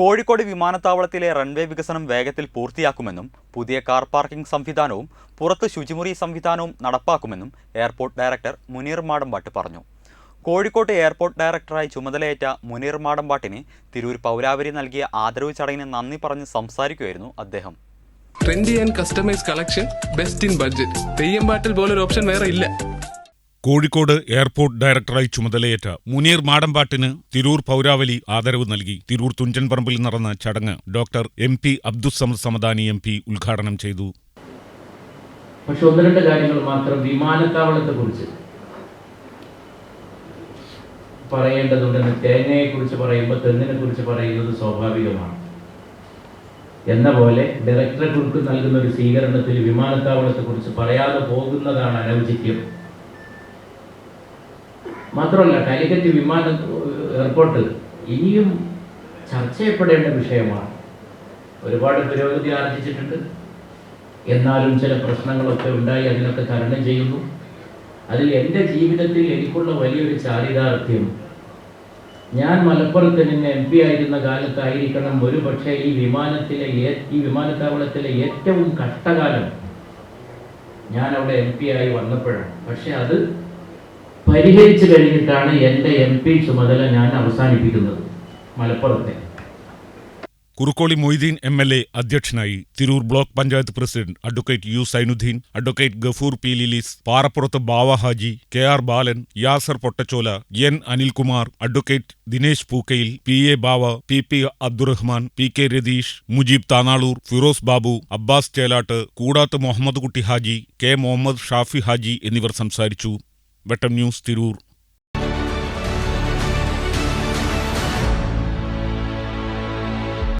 Kozhikode വിമാനത്താവളത്തിലെ runway വികസനം വേഗത്തിൽ പൂർത്തിയാക്കുമെന്നും പുതിയ കാർ പാർക്കിംഗ് സംവിധാനവും പുറത്ത് ശുചിമുറി സംവിധാനവും നടപ്പാക്കുമെന്നും എയർപോർട്ട് ഡയറക്ടർ മുനീർ മാടമ്പാട്ട് പറഞ്ഞു. കോഴിക്കോട്ട് എയർപോർട്ട് ഡയറക്ടറായി ചുമതലയേറ്റ മുനീർ മാടമ്പാട്ടിന് തിരൂർ പൗരാവരി നൽകിയ ആദരവ് ചടങ്ങിന് നന്ദി പറഞ്ഞ് സംസാരിക്കുകയായിരുന്നു അദ്ദേഹം. Trendy and customise collection best in budget theyyam പാട്ടിൽ പോലൊരു ഓപ്ഷൻ വേറെ ഇല്ല. കോഴിക്കോട് എയർപോർട്ട് ഡയറക്ടറായി ചുമതലയേറ്റ മുനീർ മാടമ്പാട്ടിന് തിരൂർ പൗരാവലി ആദരവ് നൽകി. തിരൂർ തുഞ്ചൻപറമ്പിൽ നടന്ന ചടങ്ങ് doctor M P Abdussamad Samadani M P ഉദ്ഘാടനം ചെയ്തു. പക്ഷെ ഒന്ന് രണ്ട് കാര്യങ്ങൾ മാത്രം വിമാനത്താവളത്തെ കുറിച്ച് പറയേണ്ടതുണ്ടെന്ന് തേങ്ങയെ കുറിച്ച് പറയുമ്പോൾ തെങ്ങിനെ കുറിച്ച് പറയുന്നത് സ്വാഭാവികമാണ്. എന്ന പോലെ ഡയറക്ടറെ കുറിച്ച് നൽകുന്ന ഒരു സ്വീകരണത്തിൽ വിമാനത്താവളത്തെ കുറിച്ച് പറയാതെ പോകുന്നതാണ് അനൗചിത്യം. മാത്രമല്ല കാലിക്കറ്റ് വിമാന എയർപോർട്ട് ഇനിയും ചർച്ച ചെയ്യപ്പെടേണ്ട വിഷയമാണ്. ഒരുപാട് പുരോഗതി ആർജിച്ചിട്ടുണ്ട്. എന്നാലും ചില പ്രശ്നങ്ങളൊക്കെ ഉണ്ടായി അതിനൊക്കെ തരണം ചെയ്യുന്നു. അതിൽ എന്റെ ജീവിതത്തിൽ എനിക്കുള്ള വലിയൊരു ചാരിതാർത്ഥ്യം ഞാൻ മലപ്പുറത്ത് നിന്ന് എം പി ആയിരുന്ന കാലത്തായിരിക്കണം ഒരു പക്ഷേ ഈ വിമാനത്തിലെ ഈ വിമാനത്താവളത്തിലെ ഏറ്റവും കഷ്ടകാലം ഞാൻ അവിടെ എം പി ആയി വന്നപ്പോഴാണ്. പക്ഷെ അത് പരിഹരിച്ചു കഴിഞ്ഞിട്ടാണ് എന്റെ എം പി ചുമതല ഞാൻ അവസാനിപ്പിക്കുന്നത്. മലപ്പുറത്തെ. Kurukkoli Moideen M L A അധ്യക്ഷനായി Tirur block panchayat president advocate U Zainuddin advocate Gafoor P Lilees Parappurathu Bava Haji K R Balan Yasar Pottachola N Anilkumar advocate Dinesh Pookkayil P A Bava P P Abdurahman P K Ratheesh Mujeeb Thanalur Firoz Babu Abbas Chelatt Koodath Muhammad Kutty Haji K Muhammad Shafi Haji എന്നിവർ സംസാരിച്ചു. വെട്ടം news Tirur